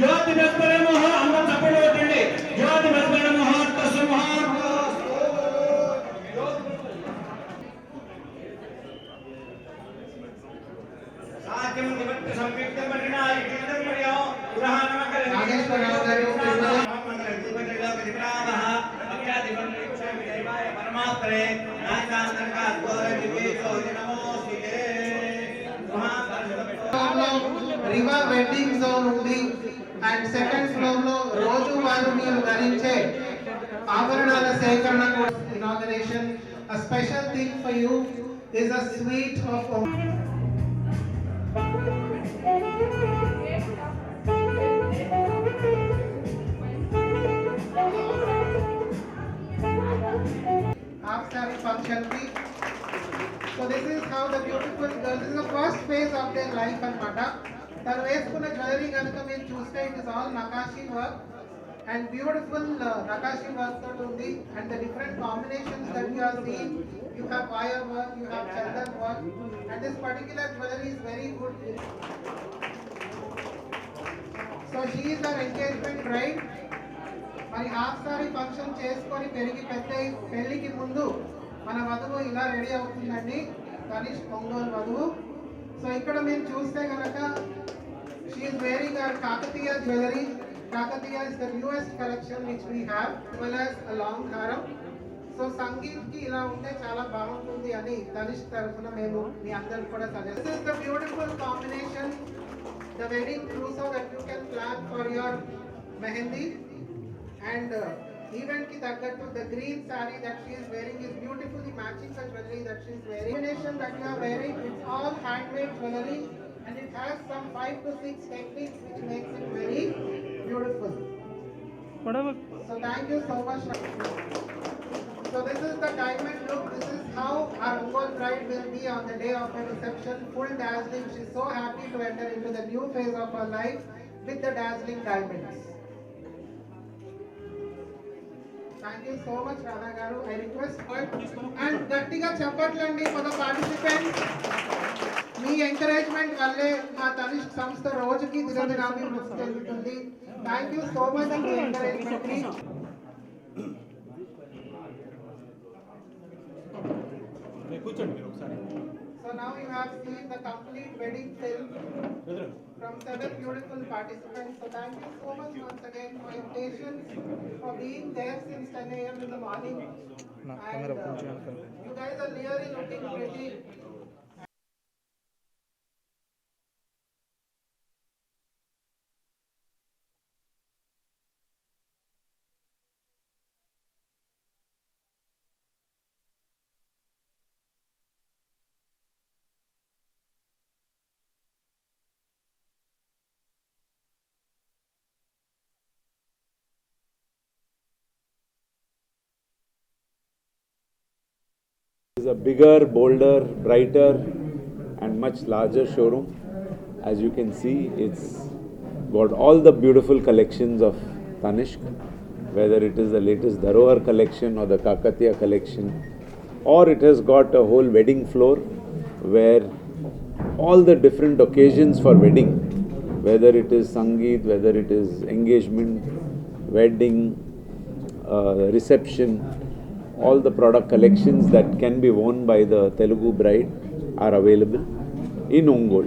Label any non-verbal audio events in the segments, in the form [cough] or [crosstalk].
जत नंतर second floor లో రోజు వారు మీరు ధరించే ఆభరణాల సేకరణ కూడా inauguration a special thing for you is a suite of half saree function కి so this is how the beautiful girl this the first phase of their life అన్నమాట తను వేసుకున్న జ్యువెలరీ కనుక మీరు చూస్తే it is all nakashi work. And beautiful nakashi work తోటి ఉంది. And the different combinations that you are seeing have wire work you have chandan work and this particular jewellery is very good so she is our engagement bride మరి half sorry function చేసుకొని పెరిగి పెద్ద పెళ్ళికి ముందు మన వధువు ఇలా ready అవుతుందండి. తనిష్ ఒంగోలు వధువు. సో ఇక్కడ మీరు చూస్తే కనుక she is wearing our Kakatiya jewellery Kakatiya is the newest collection which we have well as long హారం సో సంగీత్కి ఇలా ఉంటే చాలా బాగుంటుంది అని తనిష్ తరఫున మేము మీ అందరికి కూడా suggest is the beautiful combination the wedding Crusoe that you can plan for your mehndi and event ki taggattu the green saree that she is wearing is beautifully matching the jewelry that she is wearing. Combination that you are wearing it's all handmade jewelry and it has some five to six techniques which makes it very beautiful. So thank you so much. So this is the diamond look. This is how our Ongol bride will be on the day of her reception. Full dazzling. She's so happy to enter into the new phase of her life with the dazzling diamonds. Thank you so much, Radha Garu. I request and గట్టిగా చెప్పట్లండి for the participants. మీ encouragement వల్లే మా తనిష్ సంస్థ రోజుకి దినదినాభివృద్ధి చెందుతుంది thank you so much మీ ఎంకరేజ్మెంట్ కూర్చోండి మీరు ఒకసారి So now you have seen the complete wedding film from seven beautiful participants. So thank you so much once again for your patience, for being there since 10 a.m. in the morning. And, uh, you guys are really looking pretty. Is a bigger, bolder, brighter, and much larger showroom. As you can see, it's got all the beautiful collections of Tanishq, whether it is the latest Dharohar collection or the Kakatiya collection, or it has got a whole wedding floor where all the different occasions for wedding, whether it is Sangeet, whether it is engagement, wedding, uh, reception, all the product collections that can be worn by the Telugu bride are available in Ongol.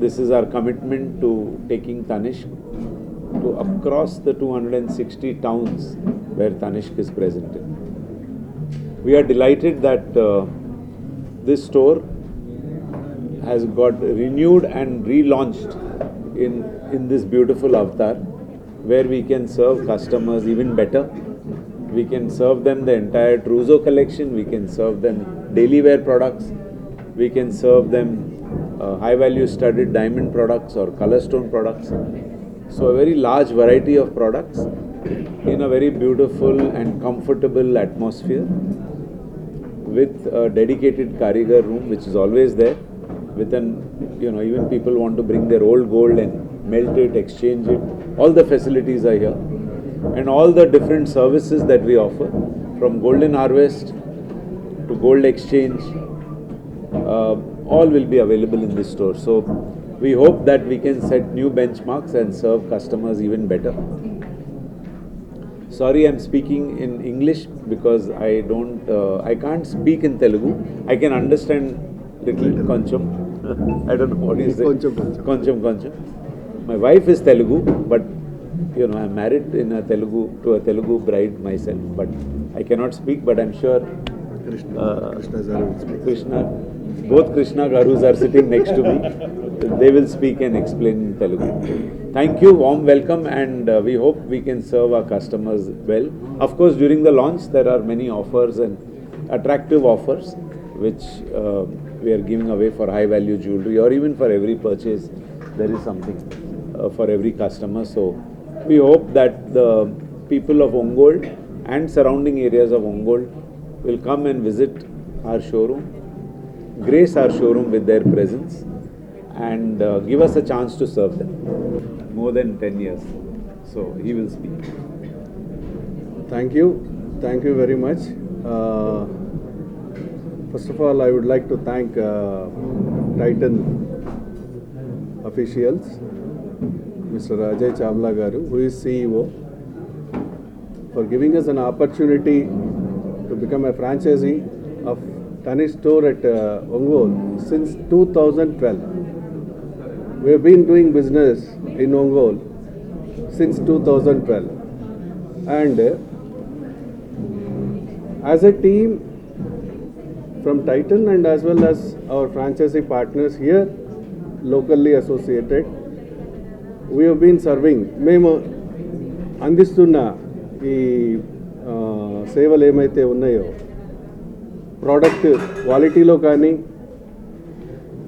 This is our commitment to taking Tanishq to across the 260 towns where Tanishq is present in. We are delighted that uh, this store has got renewed and relaunched in, in this beautiful avatar where we can serve customers even better. We can serve them the entire Truzo collection. We can serve them daily wear products. We can serve them uh, high value studded diamond products or color stone products. So, a very large variety of products in a very beautiful and comfortable atmosphere with a dedicated Karigar room, which is always there. With an, you know, even people want to bring their old gold and melt it, exchange it. All the facilities are here, and all the different services that we offer, from golden harvest to gold exchange, uh, all will be available in this store. So, we hope that we can set new benchmarks and serve customers even better. Sorry, I'm speaking in English because I don't, uh, I can't speak in Telugu. I can understand little koncham. [laughs] I don't know what is it. Koncham, koncham. My wife is Telugu, but you know, I'm married in a Telugu to a Telugu bride myself. But I cannot speak, but I'm sure Krishna, Uh, Krishna Zara will speak. Krishna, both Krishna Garus are sitting next to me. They will speak and explain in Telugu. Thank you, warm welcome, and uh, we hope we can serve our customers well. Of course, during the launch, there are many offers and attractive offers which uh, we are giving away for high value jewelry, or even for every purchase, there is something uh, for every customer. So, we hope that the people of Ongold and surrounding areas of Ongold will come and visit our showroom, grace our showroom with their presence, and uh, give us a chance to serve them. More than 10 years. So he will speak. Thank you. Thank you very much. Uh, first of all, I would like to thank uh, Titan officials, Mr. Ajay Chavla Garu, who is CEO, for giving us an opportunity to become a franchisee of Tanish store at uh, since 2012. We have been doing business in Ongol since 2012 and uh, as a team from Titan and as well as our franchisee partners here locally associated we have serving మేము అందిస్తున్న ఈ సేవలు ఏమైతే ఉన్నాయో product క్వాలిటీలో కానీ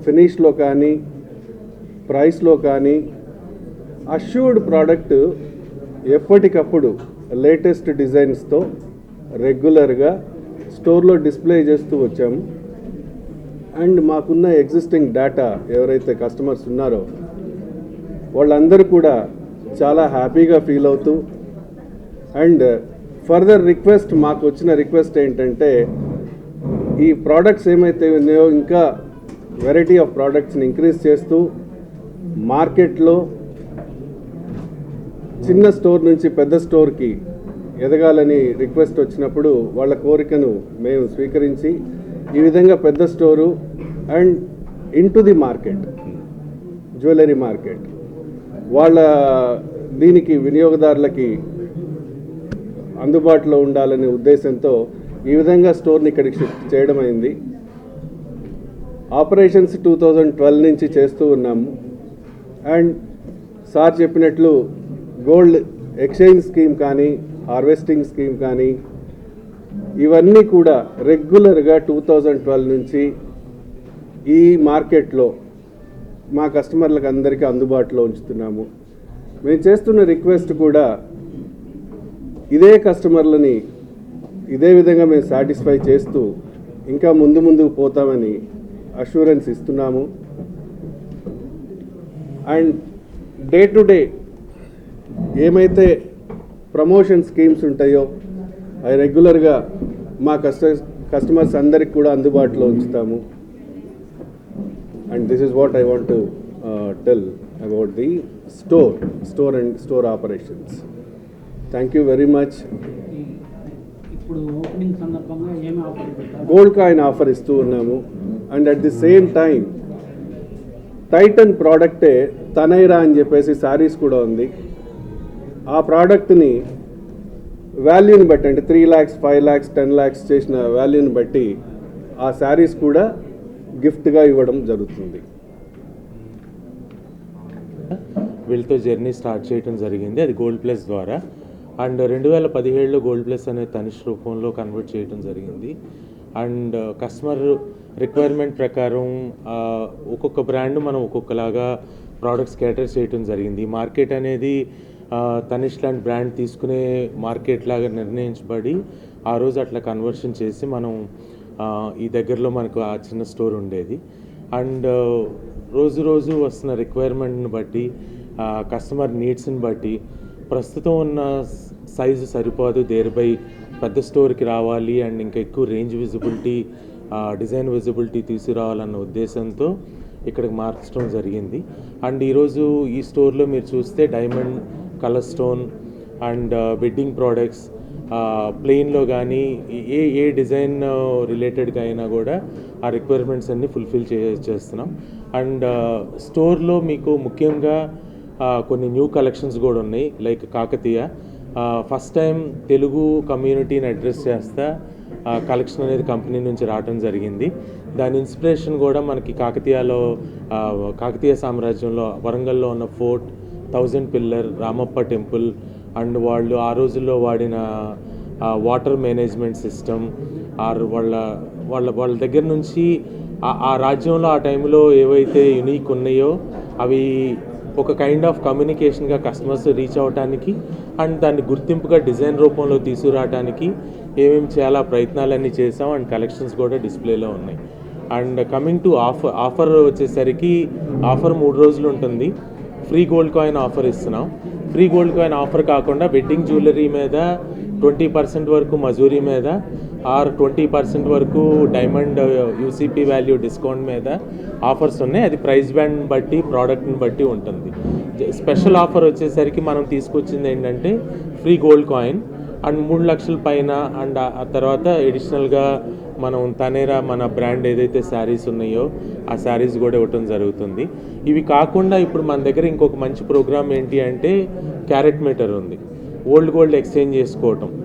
ఫినిష్లో కానీ ప్రైస్లో కానీ అష్యూర్డ్ ప్రోడక్ట్ ఎప్పటికప్పుడు లేటెస్ట్ డిజైన్స్తో రెగ్యులర్గా స్టోర్లో డిస్ప్లే చేస్తూ వచ్చాము. అండ్ మాకున్న ఎగ్జిస్టింగ్ డేటా ఎవరైతే కస్టమర్స్ ఉన్నారో వాళ్ళందరూ కూడా చాలా హ్యాపీగా ఫీల్ అవుతూ అండ్ ఫర్దర్ రిక్వెస్ట్ మాకు వచ్చిన రిక్వెస్ట్ ఏంటంటే ఈ ప్రోడక్ట్స్ ఏమైతే ఉన్నాయో ఇంకా వెరైటీ ఆఫ్ ప్రోడక్ట్స్ని ఇంక్రీజ్ చేస్తూ మార్కెట్లో చిన్న స్టోర్ నుంచి పెద్ద స్టోర్కి ఎదగాలని రిక్వెస్ట్ వచ్చినప్పుడు వాళ్ళ కోరికను మేము స్వీకరించి ఈ విధంగా పెద్ద store and in the market jewellery market. వాళ్ళ దీనికి వినియోగదారులకి అందుబాటులో ఉండాలనే ఉద్దేశంతో ఈ విధంగా స్టోర్ని ఇక్కడికి షిఫ్ట్ చేయడం అయింది ఆపరేషన్స్ టూ థౌజండ్ ట్వెల్వ్ నుంచి చేస్తూ ఉన్నాము అండ్ సార్ చెప్పినట్లు గోల్డ్ ఎక్స్చేంజ్ స్కీమ్ కానీ హార్వెస్టింగ్ స్కీమ్ కానీ ఇవన్నీ కూడా రెగ్యులర్గా టూ థౌజండ్ ట్వెల్వ్ నుంచి ఈ మార్కెట్లో మా కస్టమర్లకు అందరికీ అందుబాటులో ఉంచుతున్నాము. మేము చేస్తున్న రిక్వెస్ట్ కూడా ఇదే కస్టమర్లని ఇదే విధంగా మేము సాటిస్ఫై చేస్తూ ఇంకా ముందు ముందుకు పోతామని అష్యూరెన్స్ ఇస్తున్నాము. అండ్ డే టు డే ఏమైతే ప్రమోషన్ స్కీమ్స్ ఉంటాయో అవి రెగ్యులర్గా మా కస్ట కస్టమర్స్ అందరికి కూడా అందుబాటులో ఉంచుతాము. And this is what I want tell about the store store and store operations thank you very much gold coin offer ఇస్తూ ఉన్నాము. And at the same time Titan ప్రోడక్టే Taneira అని చెప్పేసి శారీస్ కూడా ఉంది. ఆ ప్రోడక్ట్ని వాల్యూని బట్టి అంటే three lakhs five lakhs ten lakhs చేసిన వాల్యూని బట్టి ఆ శారీస్ కూడా గిఫ్ట్గా ఇవ్వడం జరుగుతుంది. వీళ్ళతో జర్నీ స్టార్ట్ చేయడం జరిగింది. అది గోల్డ్ ప్లస్ ద్వారా. అండ్ రెండు వేల పదిహేడులో గోల్డ్ ప్లస్ అనే తనిష్ రూపంలో కన్వర్ట్ చేయడం జరిగింది. అండ్ కస్టమర్ రిక్వైర్మెంట్ ప్రకారం ఒక్కొక్క బ్రాండ్ మనం ఒక్కొక్కలాగా ప్రోడక్ట్స్ కేటర్ చేయడం జరిగింది. మార్కెట్ అనేది తనిష్ లాంటి బ్రాండ్ తీసుకునే మార్కెట్ లాగా నిర్ణయించబడి ఆ రోజు అట్లా కన్వర్షన్ చేసి మనం ఈ దగ్గరలో మనకు ఆ చిన్న స్టోర్ ఉండేది. అండ్ రోజు రోజు వస్తున్న రిక్వైర్మెంట్ని బట్టి కస్టమర్ నీడ్స్ని బట్టి ప్రస్తుతం ఉన్న సైజు సరిపోదు. దేనిపై పెద్ద స్టోర్కి రావాలి అండ్ ఇంకా ఎక్కువ రేంజ్ విజిబిలిటీ డిజైన్ విజిబిలిటీ తీసుకురావాలన్న ఉద్దేశంతో ఇక్కడికి మార్చడం జరిగింది. అండ్ ఈరోజు ఈ స్టోర్లో మీరు చూస్తే diamond colour stone and wedding products ప్లెయిన్లో కానీ ఏ ఏ డిజైన్ రిలేటెడ్గా అయినా కూడా ఆ రిక్వైర్మెంట్స్ అన్నీ ఫుల్ఫిల్ చే చేస్తున్నాం. అండ్ స్టోర్లో మీకు ముఖ్యంగా కొన్ని న్యూ కలెక్షన్స్ కూడా ఉన్నాయి like Kakatiya. First time Telugu కమ్యూనిటీని address చేస్తా కలెక్షన్ అనేది కంపెనీ నుంచి రావడం జరిగింది. దాని ఇన్స్పిరేషన్ కూడా మనకి కాకతీయలో కాకతీయ సామ్రాజ్యంలో వరంగల్లో ఉన్న fort thousand pillar Ramappa temple and వాళ్ళు ఆ రోజుల్లో వాడిన వాటర్ మేనేజ్మెంట్ సిస్టమ్ ఆర్ వాళ్ళ వాళ్ళ వాళ్ళ దగ్గర నుంచి ఆ- రాజ్యంలో ఆ టైంలో ఏవైతే యునీక్ ఉన్నాయో అవి ఒక కైండ్ ఆఫ్ కమ్యూనికేషన్గా కస్టమర్స్ రీచ్ అవ్వటానికి అండ్ దాన్ని గుర్తింపుగా డిజైన్ రూపంలో తీసుకురావడానికి ఏమేమి చేయాలా ప్రయత్నాలన్నీ చేసాం అండ్ కలెక్షన్స్ కూడా డిస్ప్లేలో ఉన్నాయి. And coming to offer offer వచ్చేసరికి ఆఫర్ మూడు రోజులు ఉంటుంది. ఫ్రీ గోల్డ్ కాయిన్ ఆఫర్ ఇస్తున్నాం. ఫ్రీ గోల్డ్ కాయిన్ ఆఫర్ కాకుండా వెడ్డింగ్ జ్యువెలరీ మీద ట్వంటీ పర్సెంట్ వరకు మజూరీ మీద ఆర్ ట్వంటీ పర్సెంట్ వరకు డైమండ్ యూసీపీ వాల్యూ డిస్కౌంట్ మీద ఆఫర్స్ ఉన్నాయి. అది ప్రైస్ బ్యాండ్ బట్టి ప్రోడక్ట్ని బట్టి ఉంటుంది. స్పెషల్ ఆఫర్ వచ్చేసరికి మనం తీసుకొచ్చింది ఏంటంటే ఫ్రీ గోల్డ్ కాయిన్. అండ్ మూడు లక్షల పైన అండ్ ఆ- తర్వాత ఎడిషనల్గా మనం తనేరా మన బ్రాండ్ ఏదైతే శారీస్ ఉన్నాయో ఆ శారీస్ కూడా ఇవ్వటం జరుగుతుంది. ఇవి కాకుండా ఇప్పుడు మన దగ్గర ఇంకొక మంచి ప్రోగ్రామ్ ఏంటి అంటే క్యారెట్ మీటర్ ఉంది. ఓల్డ్ గోల్డ్ ఎక్స్చేంజ్ చేసుకోవటం.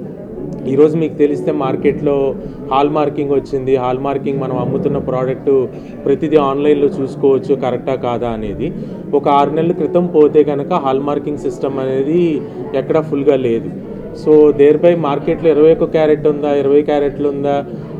ఈరోజు మీకు తెలిస్తే మార్కెట్లో హాల్ మార్కింగ్ వచ్చింది. హాల్ మార్కింగ్ మనం అమ్ముతున్న ప్రోడక్ట్ ప్రతిదీ ఆన్లైన్లో చూసుకోవచ్చు కరెక్టా కాదా అనేది. ఒక ఆరు నెలల క్రితం పోతే కనుక హాల్ మార్కింగ్ సిస్టమ్ అనేది ఎక్కడా ఫుల్గా లేదు. సో దేర్పై మార్కెట్లో ఇరవై ఒక్క క్యారెట్ ఉందా ఇరవై క్యారెట్లు ఉందా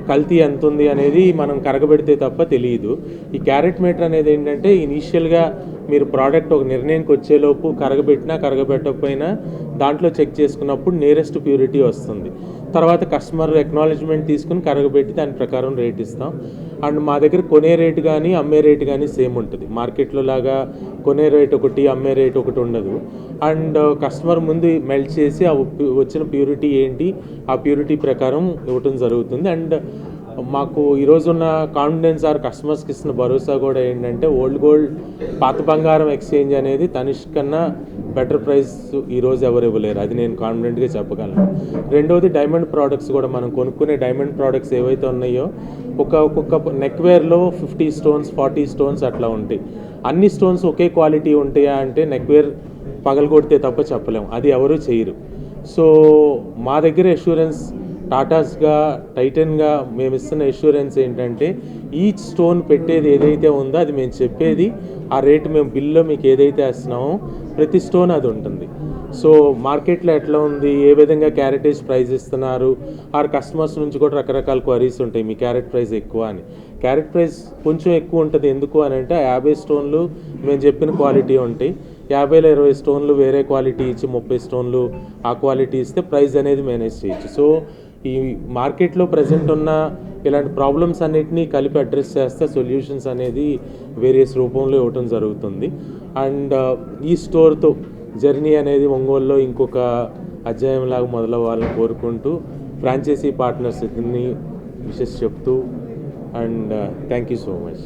కల్తీ ఎంత ఉంది అనేది మనం కరగబెడితే తప్ప తెలియదు. ఈ క్యారెట్ మీటర్ అనేది ఏంటంటే ఇనీషియల్గా మీరు ప్రోడక్ట్ ఒక నిర్ణయానికి వచ్చేలోపు కరగబెట్టినా కరగబెట్టకపోయినా దాంట్లో చెక్ చేసుకున్నప్పుడు నియరెస్ట్ ప్యూరిటీ వస్తుంది. తర్వాత కస్టమర్ ఎక్నాలజ్మెంట్ తీసుకుని కరగబెట్టి దాని ప్రకారం రేట్ ఇస్తాం. అండ్ మా దగ్గర కొనే రేటు కానీ అమ్మే రేటు కానీ సేమ్ ఉంటుంది. మార్కెట్లో లాగా కొనే రేట్ ఒకటి అమ్మే రేట్ ఒకటి ఉండదు. అండ్ కస్టమర్ ముందు మెల్ట్ చేసి ఆ వచ్చిన ప్యూరిటీ ఏంటి? ఆ ప్యూరిటీ ప్రకారం ఇవ్వటం జరుగుతుంది. అండ్ మాకు ఈరోజు ఉన్న కాన్ఫిడెన్స్ ఆర్ కస్టమర్స్కి ఇస్తున్న భరోసా కూడా ఏంటంటే ఓల్డ్ గోల్డ్ పాత బంగారం ఎక్స్చేంజ్ అనేది తనిష్ కన్నా బెటర్ ప్రైస్ ఈరోజు ఎవరు ఇవ్వలేరు. అది నేను కాన్ఫిడెంట్గా చెప్పగలను. రెండవది డైమండ్ ప్రోడక్ట్స్ కూడా మనం కొనుక్కునే డైమండ్ ప్రోడక్ట్స్ ఏవైతే ఉన్నాయో ఒక ఒక్కొక్క నెక్వేర్లో ఫిఫ్టీ స్టోన్స్ ఫార్టీ స్టోన్స్ అట్లా ఉంటాయి. అన్ని స్టోన్స్ ఒకే క్వాలిటీ ఉంటాయా అంటే నెక్వేర్ పగలగొడితే తప్ప చెప్పలేము అది ఎవరు చేయరు. సో మా దగ్గర ఎష్యూరెన్స్ టాటాస్గా టైటన్గా మేము ఇస్తున్న ఎష్యూరెన్స్ ఏంటంటే ఈచ్ స్టోన్ పెట్టేది ఏదైతే ఉందో అది మేము చెప్పేది ఆ రేటు మేము బిల్లో మీకు ఏదైతే వేస్తున్నామో ప్రతి స్టోన్ అది ఉంటుంది. సో మార్కెట్లో ఎట్లా ఉంది? ఏ విధంగా క్యారెటేజ్ ప్రైస్ ఇస్తున్నారు? ఆర్ కస్టమర్స్ నుంచి కూడా రకరకాల క్వరీస్ ఉంటాయి. మీ క్యారెట్ ప్రైస్ ఎక్కువ అని. క్యారెట్ ప్రైస్ కొంచెం ఎక్కువ ఉంటుంది. ఎందుకు అని అంటే ఆ యాభై స్టోన్లు మేము చెప్పిన క్వాలిటీ ఉంటాయి. యాభైలో ఇరవై స్టోన్లు వేరే క్వాలిటీ ఇచ్చి ముప్పై స్టోన్లు ఆ క్వాలిటీ ఇస్తే ప్రైస్ అనేది మేనేజ్ చేయొచ్చు. సో ఈ మార్కెట్లో ప్రజెంట్ ఉన్న ఇలాంటి ప్రాబ్లమ్స్ అన్నిటినీ కలిపి అడ్రస్ చేస్తే సొల్యూషన్స్ అనేది వేరియస్ రూపంలో ఇవ్వటం జరుగుతుంది. అండ్ uh, ఈ స్టోర్తో జర్నీ అనేది ఒంగోలులో ఇంకొక అధ్యాయంలాగా మొదలవ్వాలని కోరుకుంటూ ఫ్రాంచైజీ పార్ట్నర్స్ని విషెస్ చెప్తూ and thank you so much